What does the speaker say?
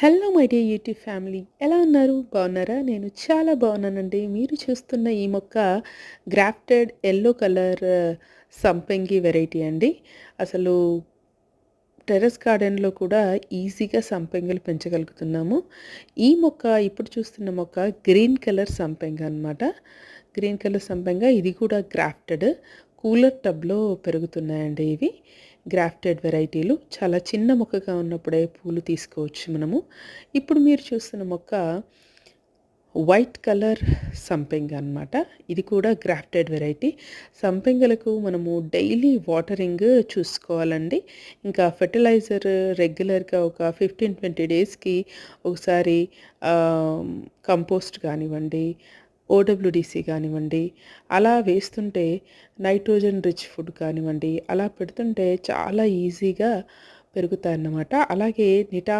Hello my dear YouTube family ఎలా ఉన్నారు? బాగున్నారా? నేను చాలా బాగున్నానండి. మీరు చూస్తున్న ఈ మొక్క గ్రాఫ్టెడ్ ఎల్లో కలర్ సంపెంగి వెరైటీ అండి. అసలు టెర్రస్ గార్డెన్లో కూడా ఈజీగా సంపెంగలు పెంచగలుగుతున్నాము. ఈ మొక్క ఇప్పుడు చూస్తున్న మొక్క గ్రీన్ కలర్ సంపెంగ అనమాట గ్రీన్ కలర్ సంపెంగ ఇది కూడా గ్రాఫ్టెడ్. కూలర్ టబ్లో పెరుగుతున్నాయండి ఇవి. గ్రాఫ్టెడ్ వెరైటీలు. చాలా చిన్న మొక్కగా ఉన్నప్పుడే పూలు తీసుకోవచ్చు మనము. ఇప్పుడు మీరు చూస్తున్న మొక్క వైట్ కలర్ సంపెంగ అనమాట ఇది కూడా గ్రాఫ్టెడ్ వెరైటీ. సంపెంగలకు మనము డైలీ వాటరింగ్ చూసుకోవాలండి. ఇంకా ఫెర్టిలైజర్ రెగ్యులర్గా ఒక ఫిఫ్టీన్ ట్వంటీ డేస్కి ఒకసారి కంపోస్ట్ కానివ్వండి ఓడబ్ల్యూడిసి కానివ్వండి అలా వేస్తుంటే నైట్రోజన్ రిచ్ ఫుడ్ కానివ్వండి అలా పెడుతుంటే చాలా ఈజీగా పెరుగుతాయన్నమాట. అలాగే నిటా